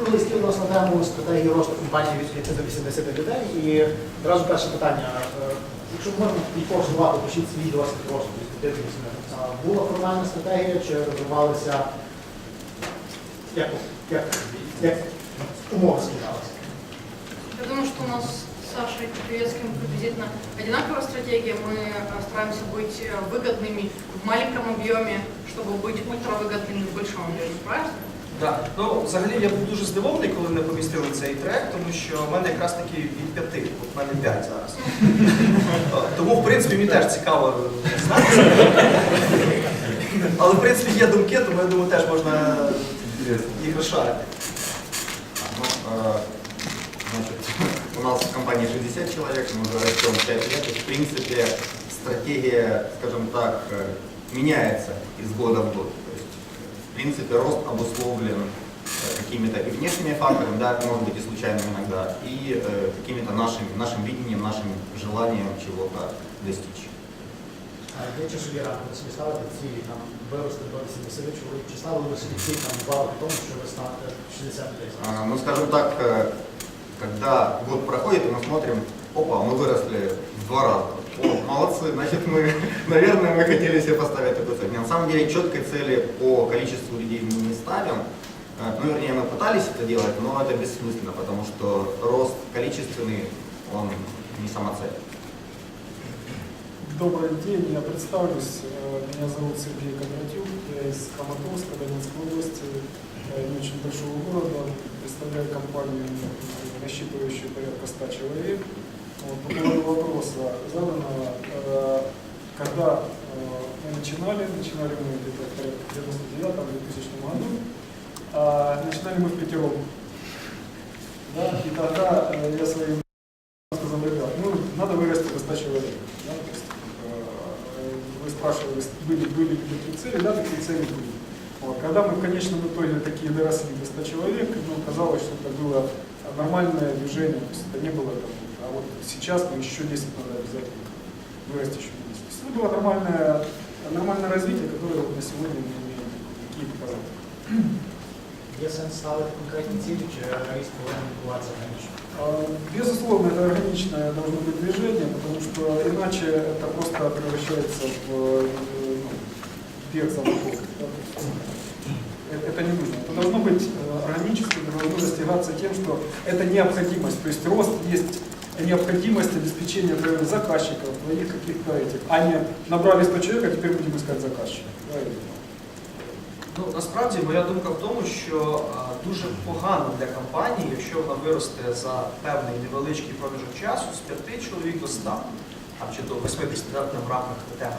круглий стіл у нас на тему стратегії росту компанії від 5 до 80 людей. І одразу перше питання. Е, Якщо можна кількох звати, пишіть свій досвід росту від 5 до 80. А Була формальна стратегія чи розвивалися як, як, як умови складалися? Я думаю, что у нас с Сашей Певецким приблизительно одинаковая стратегия. Мы э, стараемся быть э, выгодными в маленьком объеме, чтобы быть ультравыгодными в большом объеме. Правильно? Да. Ну, взагалі я був дуже здивований, коли мене помістили в цей трек, тому що в мене якраз таки від п'яти, от в мене п'ять зараз. Тому, в принципі, мені теж цікаво знати. Але, в принципі, є думки, тому я думаю, теж можна їх розшарити. Ну, э, значит, у нас в компании 60 человек, мы уже растем 5 лет, и в принципе стратегия, скажем так, э, меняется из года в год. То есть, в принципе, рост обусловлен э, какими-то и внешними факторами, да, это может быть и случайным иногда, и э, какими-то нашими, нашим видением, нашим желанием чего-то достичь. А Є чи собі рано ви собі ставите цілі там вирости до 80 чоловік, чи ставили ви собі ціль там два роки тому, що ви станете 60 людей? зараз? А, Ну, скажем так, э, когда год проходит, и мы смотрим, опа, мы выросли в два раза. О, молодцы, значит, мы, наверное, мы хотели себе поставить такую цель. На самом деле, четкой цели по количеству людей мы не ставим. Э, Ну, вернее, мы пытались это делать, но это бессмысленно, потому что рост количественный, он не самоцель. Добрый день, я представлюсь. Э, Меня зовут Сергей Кондратюк, я из Краматорска, Донецкой области, не очень большого города. Представляю компанию, рассчитывающую порядка 100 человек. По поводу вопроса заданного, э, когда э, мы начинали, начинали мы где-то в 99-2000 году, а начинали мы в пятером. Да, и тогда э, я своим сказал, ребят, ну, надо вырасти до 100 человек. Да, то есть, вы спрашивали, были, были ли такие цели, да, такие цели были. Вот. Когда мы в конечном итоге такие доросли до 100 человек, ну, казалось, что это было нормальное движение, то есть это не было там, вот сейчас мы еще 10 надо обязательно вырасти еще 10. То есть это было нормальное, нормальное развитие, которое вот на сегодня мы имеем такие показатели. Є сенс ставити конкретні цілі, чи ріст повинен відбуватися органічно? А, Безусловно, это органичное должно быть движение, потому что иначе это просто превращается в э, ну, бег за врагом. да, то есть, э, Это не нужно. Это должно быть э, органически, это должно достигаться тем, что это необходимость. То есть рост есть необходимость обеспечения твоих заказчиков, твоих каких-то этих, а не набрали 100 человек, а теперь будем искать заказчика. Ну, насправді моя думка в тому, що дуже погано для компанії, якщо вона виросте за певний невеличкий проміжок часу з 5 чоловік до 100, там, чи до 80 да, в рамках теми.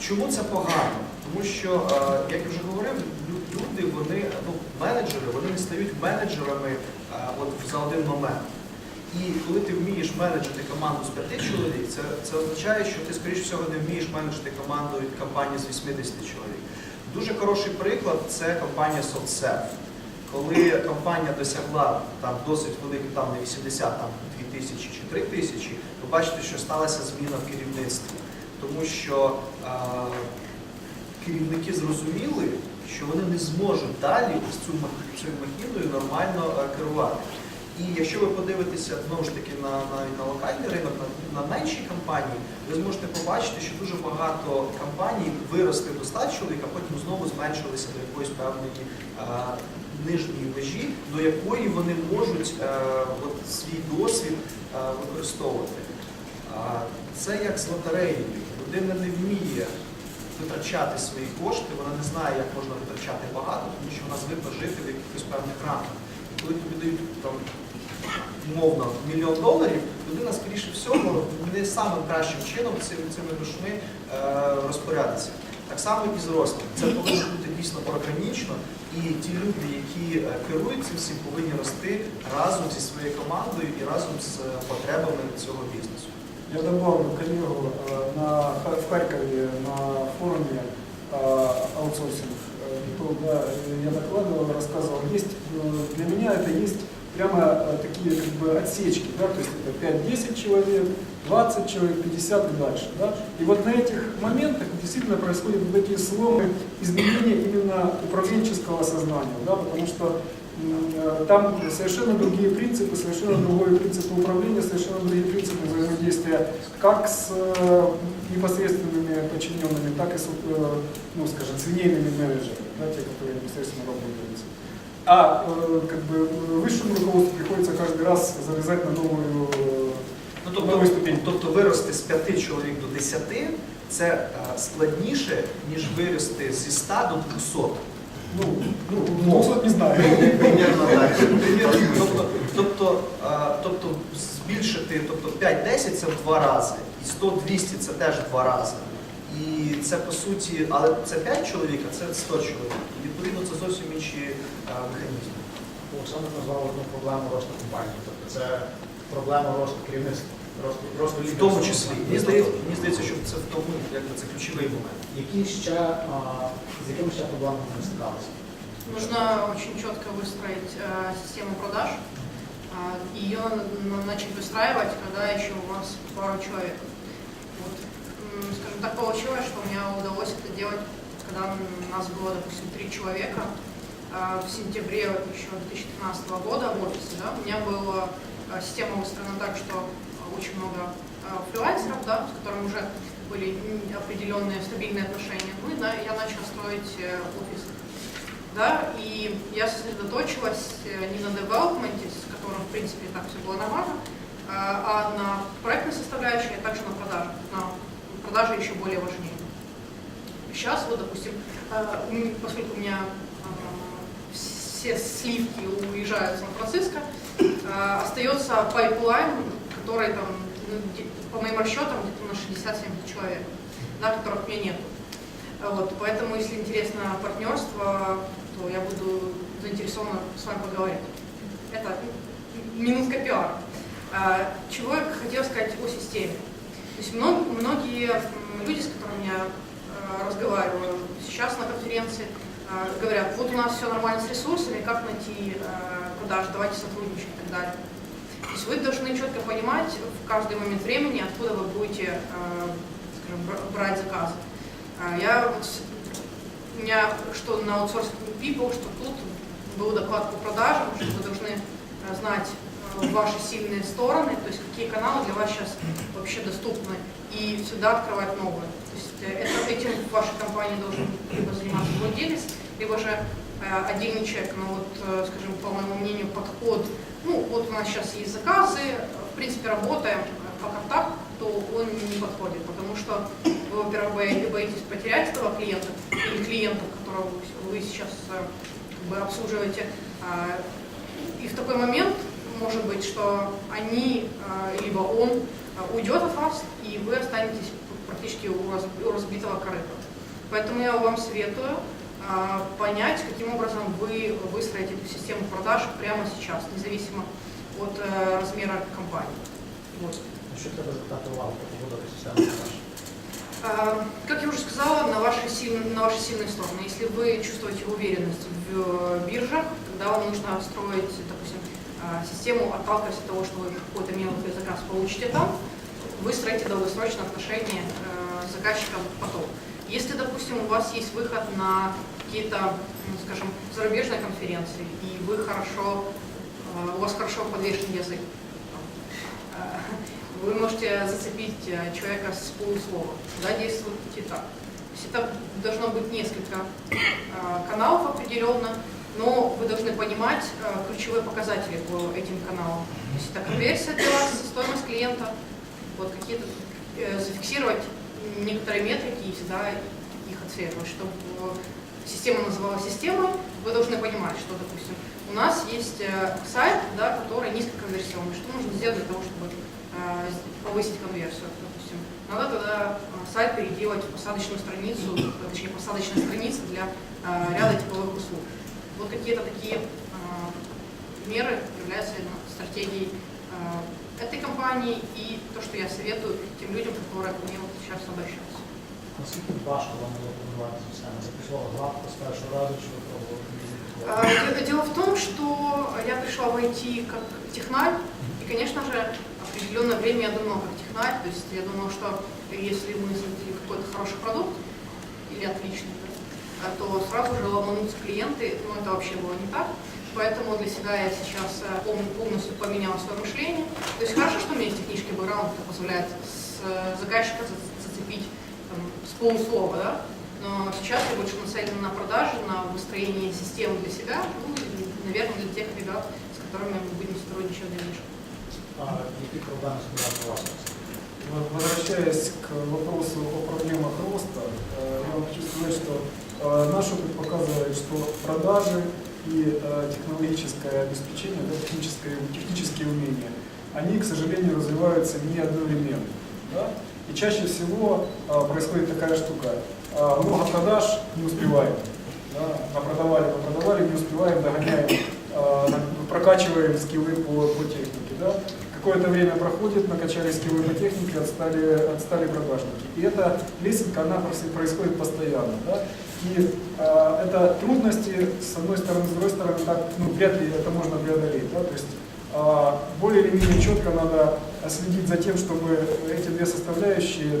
Чому це погано? Тому що, як я вже говорив, люди, вони, ну, менеджери, вони не стають менеджерами от, за один момент. І коли ти вмієш менеджити команду з п'яти чоловік, це, це означає, що ти, скоріш всього, не вмієш менеджити команду від компанії з 80 чоловік. Дуже хороший приклад це компанія SoftServe. Коли компанія досягла там досить великих, там не 80, там 2 тисячі чи 3 тисячі, ви бачите, що сталася зміна в керівництві. Тому що е, керівники зрозуміли, що вони не зможуть далі з цю цією махіною нормально е, керувати. І якщо ви подивитеся знову ж таки на, навіть на локальний ринок, на, на менші компанії, ви зможете побачити, що дуже багато компаній виросли до 100 чоловік, а потім знову зменшилися до якоїсь певної е, нижньої межі, до якої вони можуть е, от, свій досвід е, використовувати. А, Це як з лотереєю. Людина не вміє витрачати свої кошти, вона не знає, як можна витрачати багато, тому що вона звикла жити в якихось певних рамках. Коли тобі дають там, умовно мільйон доларів, людина, скоріше всього, не самим кращим чином цим, цими грошми е, розпорядиться. Так само і з ростом. Це повинно бути дійсно органічно, і ті люди, які е, керують цим всім, повинні рости разом зі своєю командою і разом з е, потребами цього бізнесу. Я добавлю коллегу э, на, Ха- в Харькове на форуме э, аутсорсинг. э, то, да, я докладывал, рассказывал. Есть, э, для меня это есть прямо э, такие как бы отсечки, да, то есть это 5-10 человек, 20 человек, 50 и дальше, да. И вот на этих моментах действительно происходят вот такие сломы, изменения именно управленческого сознания, да, потому что э, там совершенно другие принципы, совершенно другой принцип управления, совершенно другие принципы взаимодействия как с э, непосредственными подчиненными, так и с, ну, скажем, с линейными менеджерами, да, те, которые непосредственно работают. А э, как бы высшему руководству приходится каждый раз залезать на новую э, Ну, нову тобто, ступінь. тобто вирости з 5 чоловік до 10 це е, складніше, ніж вирости зі 100 до 200. Ну, ну, 200 не знаю. Примерно так. Тобто, тобто, е, тобто збільшити тобто 5-10 це в два рази, і 100-200 це теж в два рази. І це по суті, але це 5 чоловік, а це 100 чоловік. І відповідно це зовсім інші е, механізми. Олександр назвав одну проблему росту компанії. Тобто це проблема росту керівництва, росту, росту В лідерства. тому числі. Мені здається, мені здається, що це в тому, як це ключовий момент. Які ще, а, з якими ще проблемами ми стикалися? Нужно очень четко выстроить э, систему продаж. А, Ее на- начать выстраивать, когда еще у вас пару человек. Вот, м, Скажем так, получилось, что мне удалось это делать, когда у нас было, допустим, три человека. А, В сентябре еще 2013 года в офисе, да, у меня была а, система выстроена так, что очень много а, фрилансеров, да, с которыми уже были определенные стабильные отношения. Ну и да, я начала строить э, офис да, и я сосредоточилась э, не на девелопменте, с которым, в принципе, так все было нормально, а на проектной составляющей, а также на продаже. На продаже еще более важнее. Сейчас, вот, допустим, э, поскольку у меня э, все сливки уезжают в Сан-Франциско, э, остается пайплайн, который там, ну, по моим расчетам, где-то на 60-70 человек, да, которых у меня нет. Вот, поэтому, если интересно партнерство, то я буду заинтересована с вами поговорить. Это минутка пиара. Чего я хотела сказать о системе. То есть мно- многие люди, с которыми я э, разговариваю сейчас на конференции, э, говорят, вот у нас все нормально с ресурсами, как найти э, продажи, давайте сотрудничать и так далее. То есть вы должны четко понимать в каждый момент времени, откуда вы будете э, скажем, бра- брать заказы. А Я вот у меня что на аутсорсинг people, что тут был доклад по продажам, что вы должны э, знать э, ваши сильные стороны, то есть какие каналы для вас сейчас вообще доступны, и всегда открывать новые. То есть э, это, этим в вашей компании должен либо заниматься владелец, либо же э, отдельный человек. Но вот, э, скажем, по моему мнению, подход, ну вот у нас сейчас есть заказы, э, в принципе, работаем э, по контакту, то он не подходит, потому что вы, во-первых, бои- боитесь потерять этого клиента или клиентов, которого вы- сейчас э, как бы обслуживаете. А, И в такой момент может быть, что они, э, либо он э, уйдет от вас, и вы останетесь практически у раз- у разбитого корыта. Поэтому я вам советую а, понять, каким образом вы выстроите эту систему продаж прямо сейчас, независимо от э, размера компании. Вот. Как я уже сказала, на ваши, сильные, на ваши сильные стороны. Если вы чувствуете уверенность в э, биржах, тогда вам нужно строить, допустим, систему, отталкиваясь от того, что вы какой-то мелкий заказ получите там, выстроите долгосрочные отношения э, с заказчиком потом. Если, допустим, у вас есть выход на какие-то, м, скажем, зарубежные конференции, и вы хорошо, э, у вас хорошо подвешен язык, э, вы можете зацепить человека с полуслова. Да, действуйте так. То есть это должно быть несколько каналов определенно, но вы должны понимать э, ключевые показатели по этим каналам. То есть это конверсия для вас, стоимость клиента, вот какие-то э, зафиксировать некоторые метрики и всегда их отслеживать, чтобы э, система называлась системой, вы должны понимать, что, допустим, у нас есть сайт, да, который низкоконверсионный. Что нужно сделать для того, чтобы повысить конверсию, допустим. Надо тогда сайт переделать в посадочную страницу, точнее посадочная страница для ряда типовых услуг. Вот какие-то такие э, меры являются стратегией э, этой компании и то, что я советую тем людям, которые ко мне вот сейчас обращаются. Наскільки важко вам було побудувати систему? Це пішло гладко з першого разу, чи ви пробували? А, де- Дело в том, что я пришла в IT как технарь, и, конечно же, определенное время я думала как технарь, то есть я думала, что если мы создали какой-то хороший продукт, или отличный, а, то сразу же ломанутся клиенты, но это вообще было не так. Поэтому для себя я сейчас э, пол- полностью поменяла свое мышление. То есть хорошо, что у меня есть технический бэкграунд, который позволяет с э, заказчика за- зацепить там, с полуслова, да? Но сейчас я больше нацелена на продажи, на выстроение системы для себя, ну и, наверное, для тех ребят, с которыми мы будем сотрудничать в дальнейшем. А? Вот Возвращаясь к вопросу о проблемах роста, э, я хочу сказать, что наш опыт показывает, что продажи и э, технологическое обеспечение, да, техническое, технические умения, они, к сожалению, развиваются не одновременно. да. И чаще всего э, происходит такая штука. Э, Много продаж не успеваем. Да, напродавали, напродавали, не успеваем, догоняем, э, прокачиваем скиллы по, по технике. Да. Какое-то время проходит, накачали скиллы по технике, отстали, отстали продажники. И эта лесенка, она происходит постоянно. Да? И э, это трудности, с одной стороны, с другой стороны, так, ну, вряд ли это можно преодолеть. Да? То есть э, более или менее четко надо следить за тем, чтобы эти две составляющие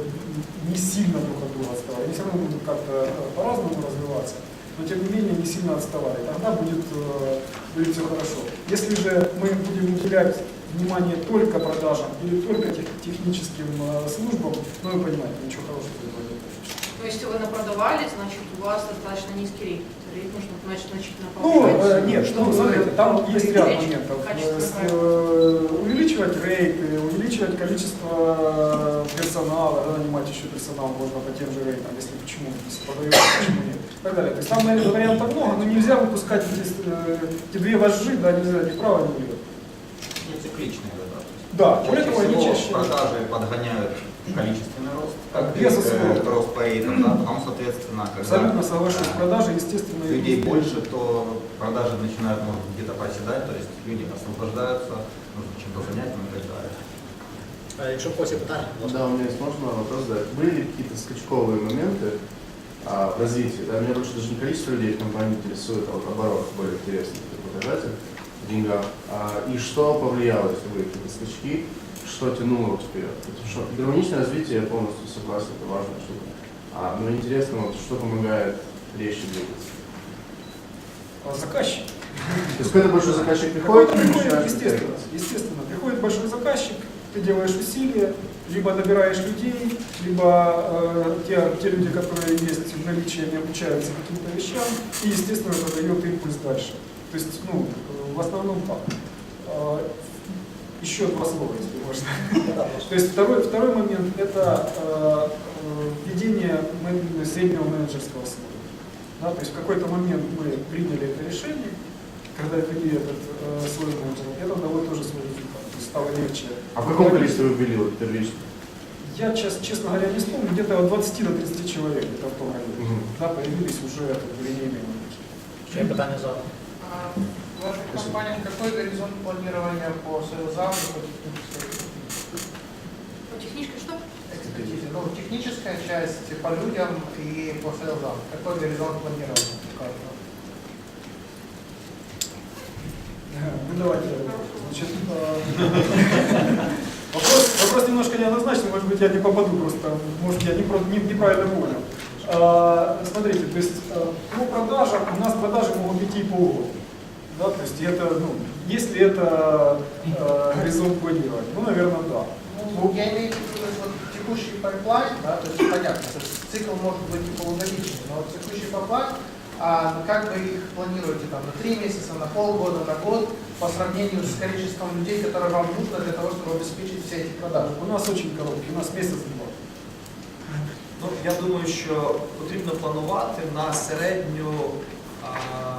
не сильно друг от друга отставали. Они все равно будут как-то э, по-разному развиваться, но тем не менее не сильно отставали. Тогда будет, э, будет все хорошо. Если же мы будем уделять внимание только продажам или только тех- техническим э, службам, ну вы понимаете, ничего хорошего не будет. Но если вы напродавали, значит у вас достаточно низкий рейд. Рейд нужно значит, значительно Ну, повышать. э, нет, что, смотрите, там есть ряд моментов. Э, э, Увеличивать рейты, увеличивать количество персонала, да, нанимать еще персонал можно по тем же рейтам, если почему, если продается, почему нет. И так далее. То есть там, наверное, вариантов много, но нельзя выпускать эти, э, эти две вожжи, да, нельзя ни вправо, ни влево. Не цикличные, да. Да, более того, они чаще... продажи подгоняют количественный рост, как и, Безусловно. э, рост по рейтам, да, потом, соответственно, когда Абсолютно соглашусь. Продажи, естественно, людей идут больше, то продажи начинают, может, быть, где-то проседать, то есть люди освобождаются, нужно чем-то занять ну, и так далее. Якщо є питання. Да, у меня есть можно вопрос задать. Были ли какие-то скачковые моменты а, в развитии? Да, меня больше даже не количество людей в компании интересует, а вот оборот более интересный показатель в деньгах. А, и что повлияло, если были какие-то скачки, что тянуло вот вперед? Что гармоничное развитие, я полностью согласен, это важная штука. А, но интересно, вот, что помогает резче двигаться. А, Заказчик. То есть какой-то большой заказчик приходит, приходит, естественно, естественно. Приходит большой заказчик, ты делаешь усилия, либо набираешь людей, либо э, те, те люди, которые есть в наличии, они обучаются каким-то вещам, и, естественно, это дает импульс дальше. То есть, ну, э, в основном так. Еще два слова, если можно. Да. То есть второй, второй момент – это э, введение мен- среднего менеджерского слоя. Да, то есть в какой-то момент мы приняли это решение, когда ввели этот э, слой менеджера, это дало тоже свой результат. То есть стало легче. А в каком количестве вы ввели вот первично? Я, час- честно говоря, не вспомню, где-то от 20 до 30 человек где-то в том районе. Мгм. Да, появились уже как бы, линейные менеджеры. Ще питання. А В ваших компаниях какой горизонт планирования по сейлзам и по технической Ну, что? экспертизе? Ну, техническая часть по людям и по сейлзам. Какой горизонт планирования у каждого? Ну давайте. Значит, э, вопрос, вопрос немножко неоднозначный, может быть, я не попаду просто, может, я не, не- неправильно понял. Э, Смотрите, то есть э, по продажам, у нас продажи могут идти по полгода. Да, то есть это, ну, если это э, горизонт планирования, ну, наверное, да. Ну, я имею в виду вот, текущий пайплайн, да, то есть понятно, то есть цикл может быть и полугодичный, но вот текущий пайплайн, а как вы их планируете там на три месяца, на полгода, на год по сравнению с количеством людей, которые вам нужно для того, чтобы обеспечить все эти продажи? У нас очень короткий, у нас месяц-два. Ну, я думаю, що потрібно планувати на середню, а,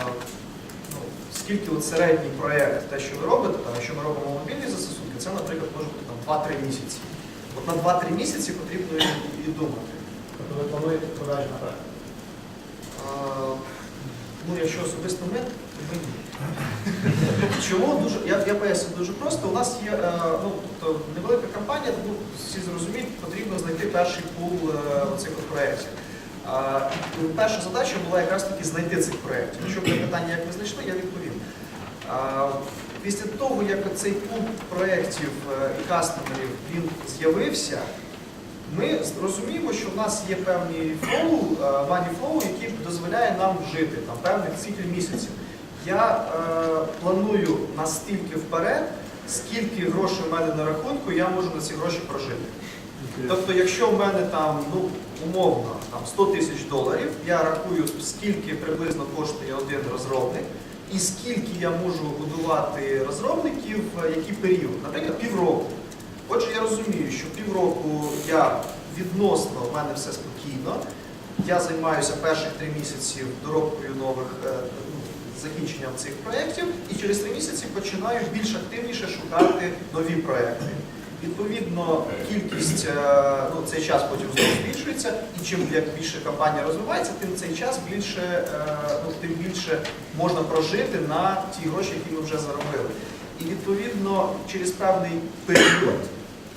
скільки от середній проєкт, те, що ви робите, там, якщо ми робимо мобільні застосунки, це, наприклад, може бути там 2-3 місяці. От на 2-3 місяці потрібно і, і думати. Тобто ви плануєте продажі наперед. А, ну, якщо особисто ми, то ми ні. Чому? Дуже, я, я поясню дуже просто. У нас є е, ну, тобто, невелика компанія, ну, всі зрозуміють, потрібно знайти перший пул е, оцих от проєктів. Перша задача була якраз таки знайти цих проєктів. Якщо питання, як ви знайшли, я відповім. Після того, як цей пункт проєктів е, і кастомерів він з'явився, ми розуміємо, що в нас є певний флоу, е, money flow, який дозволяє нам жити там певних цикл місяців. Я е, планую настільки вперед, скільки грошей в мене на рахунку, я можу на ці гроші прожити. Тобто, якщо в мене там, ну, умовно, там 100 тисяч доларів, я рахую, скільки приблизно коштує один розробник, і скільки я можу годувати розробників, е, який період, наприклад, півроку. Отже, я розумію, що півроку я відносно, в мене все спокійно, я займаюся перших три місяці доробкою нових е, ну, закінченням цих проєктів, і через три місяці починаю більш активніше шукати нові проєкти. Відповідно, кількість, е, ну, цей час потім знову збільшується, і чим як більше компанія розвивається, тим цей час більше, е, ну, тим більше можна прожити на ті гроші, які ми вже заробили. І відповідно через певний період,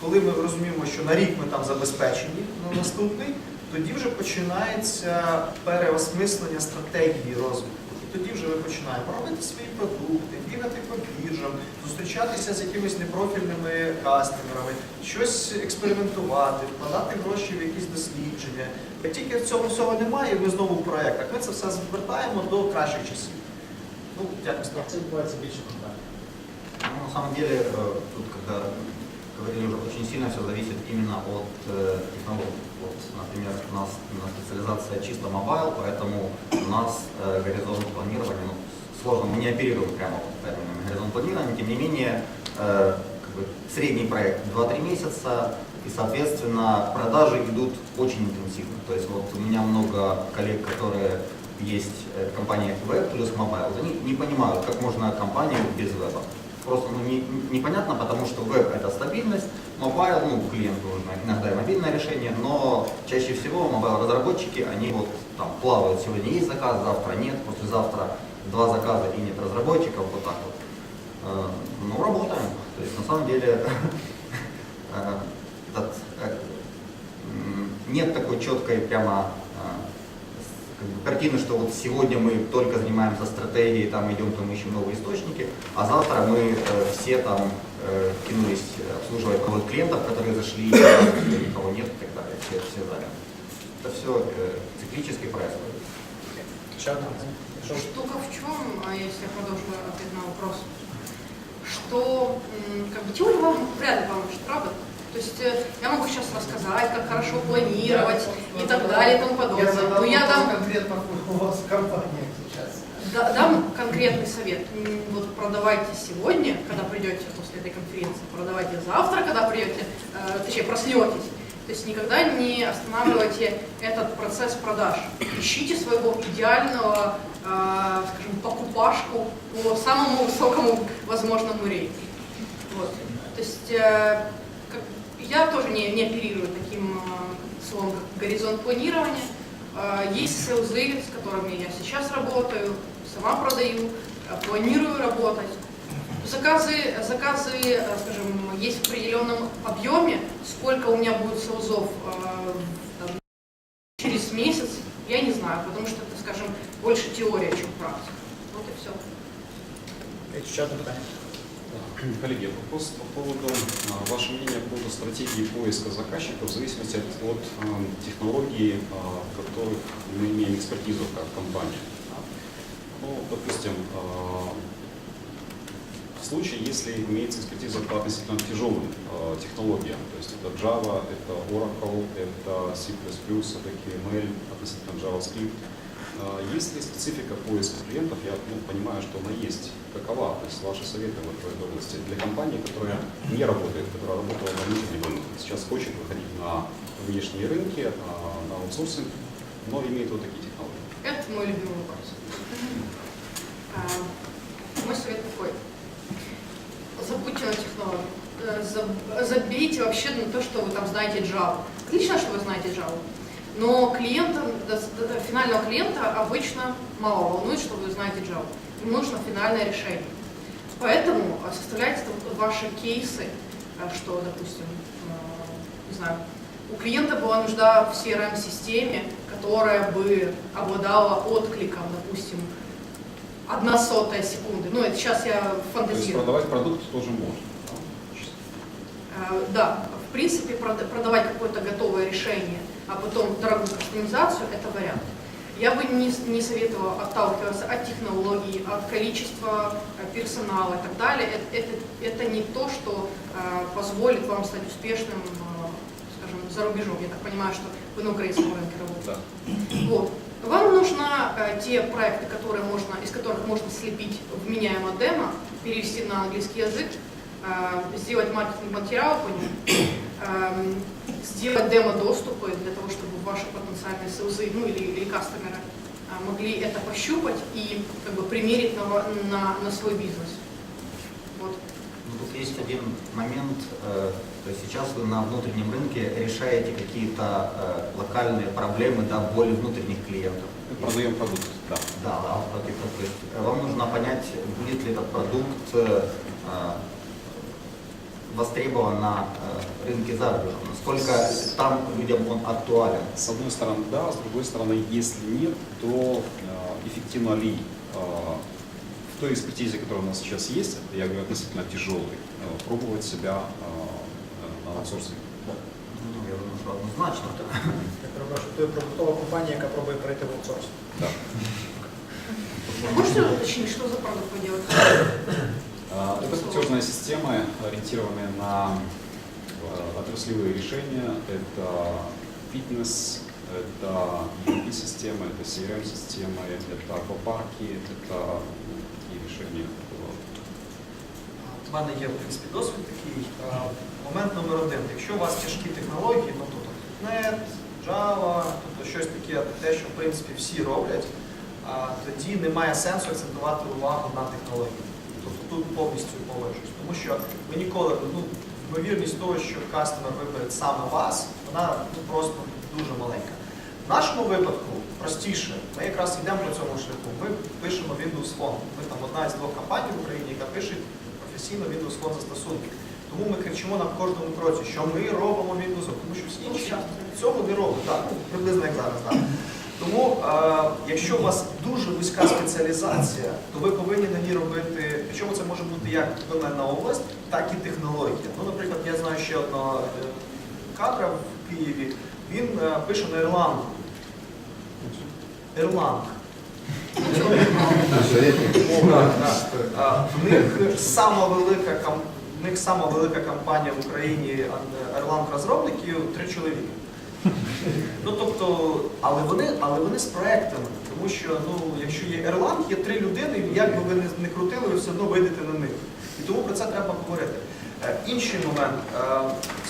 коли ми розуміємо, що на рік ми там забезпечені на наступний, тоді вже починається переосмислення стратегії розвитку. І тоді вже ми починаємо робити свої продукти, бігати по біржам, зустрічатися з якимись непрофільними кастомерами, щось експериментувати, вкладати гроші в якісь дослідження. Як тільки цього всього немає, ми знову в проєктах, ми це все звертаємо до кращих часів. Ну, якось так. Це відбувається більше компаній? Ну, на самом деле, э, тут, когда говорили уже, очень сильно все зависит именно от чисто мобайл, поэтому у нас э, горизонт планирования, ну, сложно, мы не оперируем прямо терминами горизонт планирования, тем не менее, э, как бы, средний проект 2-3 месяца, и, соответственно, продажи идут очень интенсивно. То есть вот у меня много коллег, которые есть э, компания Web плюс Mobile, они не понимают, как можно компанию без веба. Просто ну, не- непонятно, потому что веб это стабильность, мобайл, ну, клиенту нужно иногда и мобильное решение, но чаще всего мобайл разработчики, они вот там плавают, сегодня есть заказ, завтра нет, послезавтра два заказа и нет разработчиков, вот так вот. Э, Ну, работаем. То есть на самом деле э, э, нет такой четкой прямо как бы картины, что вот сегодня мы только занимаемся стратегией, там идем, там ищем новые источники, а завтра мы э, все там э, кинулись обслуживать новых клиентов, которые зашли, никого нет и так далее, все, все заняты. Это все циклически происходит. Штука в чем, а если я продолжу ответ на вопрос, что как бы теория вам вряд ли поможет, правда? То есть э, я могу сейчас рассказать, как хорошо планировать и так далее и тому Я подобное. задал Но я дам, конкретно у вас в компаниях сейчас. да- дам конкретный совет. Вот продавайте сегодня, когда придете после этой конференции, продавайте завтра, когда придете, э, точнее проснетесь. То есть никогда не останавливайте этот процесс продаж. Ищите своего идеального, э, скажем, покупашку по самому высокому возможному рейтингу. Вот. То есть э, я тоже не, не оперирую таким э, словом, как горизонт планирования. Э, есть селзы, с которыми я сейчас работаю, сама продаю, э, планирую работать. Заказы, заказы, скажем, есть в определенном объеме. Сколько у меня будет селзов через месяц, я не знаю, потому что это, скажем, больше теория, чем практика. Вот и все. ще одне питання. Коллеги, вопрос по поводу а, ваше мнение по поводу стратегии поиска заказчиков в зависимости от, от, а, технологий, а, в которых мы имеем экспертизу как компания. Ну, допустим, а, в случае, если имеется экспертиза по относительно тяжелым а, технологиям, то есть это Java, это Oracle, это C++, это KML, относительно JavaScript, а, Есть ли специфика поиска клиентов? Я ну, понимаю, что она есть. Какова? То есть ваши советы в этой области для компании, которая не работает, которая работала на внутреннем рынке, сейчас хочет выходить на внешние рынки, на, на аутсорсинг, но имеет вот такие технологии. Это мой любимый вопрос. А, Мой совет такой. Забудьте на технологии. Э, заб- Забейте вообще на то, что вы там знаете Java. Отлично, что вы знаете Java. Но клиента, финального клиента обычно мало волнует, что вы знаете Java. Им нужно финальное решение. Поэтому э, составляйте ваши кейсы, э, что, допустим, э, не знаю, у клиента была нужда в CRM-системе, которая бы обладала откликом, допустим, одна сотая секунды. Ну, это сейчас я То есть фантазирую. продавать продукт тоже можно. да? В принципе, прода- продавать какое-то готовое решение, а потом дорогую кастомизацию – это вариант. Я бы не, не советовала отталкиваться от технологий, от количества э, персонала и так далее. Это, это, это не то, что э, позволит вам стать успешным, э, скажем, за рубежом. Я так понимаю, что вы на украинском рынке работаете. Да. Вот. Вам нужно э, те проекты, которые можно, из которых можно слепить вменяемое демо, перевести на английский язык, э, сделать маркетинг-материал по ним, сделать демо-доступы для того, чтобы ваши потенциальные селзы, ну или, или кастомеры э, могли это пощупать и как бы примерить на, на, на свой бизнес. Вот. Ну, тут есть один момент, э, то есть сейчас вы на внутреннем рынке решаете какие-то э, локальные проблемы, да, боли внутренних клиентов. Мы продаем продукт, да. Да, да, это, то есть вам нужно понять, будет ли этот продукт э, востребован на э, рынке за рубежом, насколько там людям он актуален. С одной стороны, да, с другой стороны, если нет, то э, эффективно ли э, в той экспертизе, которая у нас сейчас есть, я говорю относительно тяжелой, э, пробовать себя э, на аутсорсинге. Ну, я думаю, що однозначно. Я перепрошую, то є продуктова компанія, яка пробує перейти в аутсорс. Да. Можете уточнить, что за продукт вы делаете? А, Это платежная система, ориентированная на э, отраслевые решения. Это фитнес, это ERP-система, это CRM-система, это аквапарки, это такие решения. такого У мене є в принципі досвід такий. Е, Момент номер один. Якщо у вас тяжкі технології, ну тобто .NET, Java, тобто щось таке, те, що в принципі всі роблять, а, тоді немає сенсу акцентувати увагу на технології. Тут повністю погоджуюсь. Тому що ви ніколи, ну, ймовірність того, що кастомер вибере саме вас, вона ну, просто дуже маленька. В нашому випадку простіше, ми якраз йдемо по цьому шляху. Ми пишемо Windows Phone. Ми там одна з двох компаній в Україні, яка пише професійно Windows Phone застосунки. Тому ми кричимо на кожному кроці, що ми робимо Windows, тому що всі інші цього не роблять. Так, ну, приблизно як зараз. Так. Тому, якщо у вас дуже вузька спеціалізація, то ви повинні на ній робити, причому це може бути як доменна область, так і технологія. Ну, наприклад, я знаю ще одного е, кадра в Києві, він е, пише на Ірландку. Ірланд. В них сама велика в них сама велика компанія в Україні Erlang розробників три чоловіки. Ну тобто, але вони, але вони з проектами, тому що ну, якщо є Erlang, є три людини, як би ви не, не крутили, ви все одно вийдете на них. І тому про це треба говорити. Е, Інший момент е,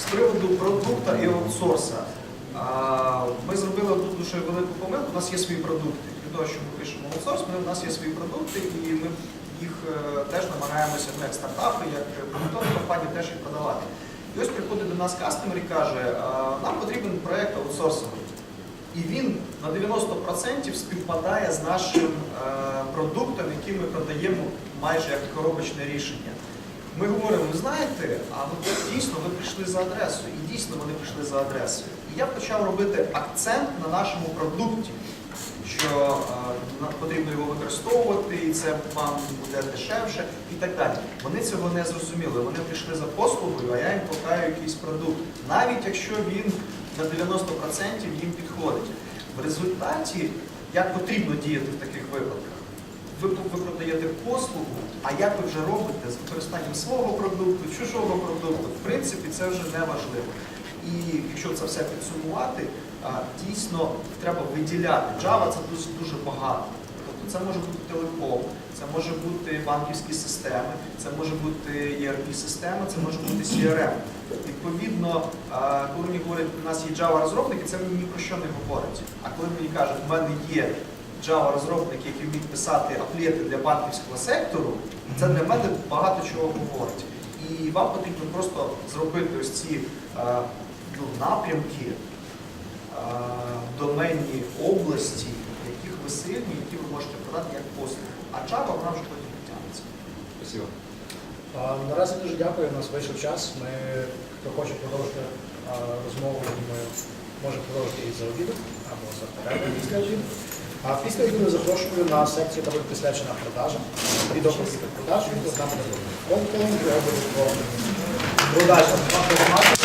з приводу продукту і аутсорса. Е, Ми зробили тут дуже велику помилку. У нас є свої продукти. Для того, що ми пишемо аутсорс, ми, у нас є свої продукти, і ми їх е, теж намагаємося ну, як стартапи, як продуктові компанії теж їх продавати. І ось приходить до нас кастомер і каже, «Е, нам потрібен проєкт аутсорсовий. І він на 90% співпадає з нашим е, продуктом, який ми продаємо майже як коробочне рішення. Ми говоримо, ви знаєте, а от дійсно ви прийшли за адресою, і дійсно вони прийшли за адресою. І я почав робити акцент на нашому продукті, що е, потрібно його використовувати, і це вам буде дешевше і так далі. Вони цього не зрозуміли. Вони прийшли за послугою, а я їм покаю якийсь продукт, навіть якщо він на 90% їм підходить. В результаті як потрібно діяти в таких випадках? Ви, ви продаєте послугу, а як ви вже робите з використанням свого продукту, чужого продукту, в принципі, це вже не важливо. І якщо це все підсумувати, дійсно треба виділяти. Java це дуже, дуже багато. Тобто це може бути телеком, це може бути банківські системи, це може бути ERP-система, це може бути CRM. Відповідно, коли мені говорять, у нас є Java-розробники, це мені ні про що не говорить. А коли мені кажуть, в мене є Java-розробники, які вміють писати аплети для банківського сектору, це для мене багато чого говорить. І вам потрібно просто зробити ось ці ну, напрямки, е, доменні області, яких ви сильні, які ви можете продати як послугу. А Java вона вже потім підтягнеться. Спасибо. Наразі дуже дякую, у нас вийшов час. Ми, хто хоче продовжити розмову, думаю, може продовжити і за обідом. Або перерви після обіду. А після обіду запрошую на секцію, яка буде присвячена продажам. Дві доповіді про продажу, одна буде холдинг, друга буде про продажу автомату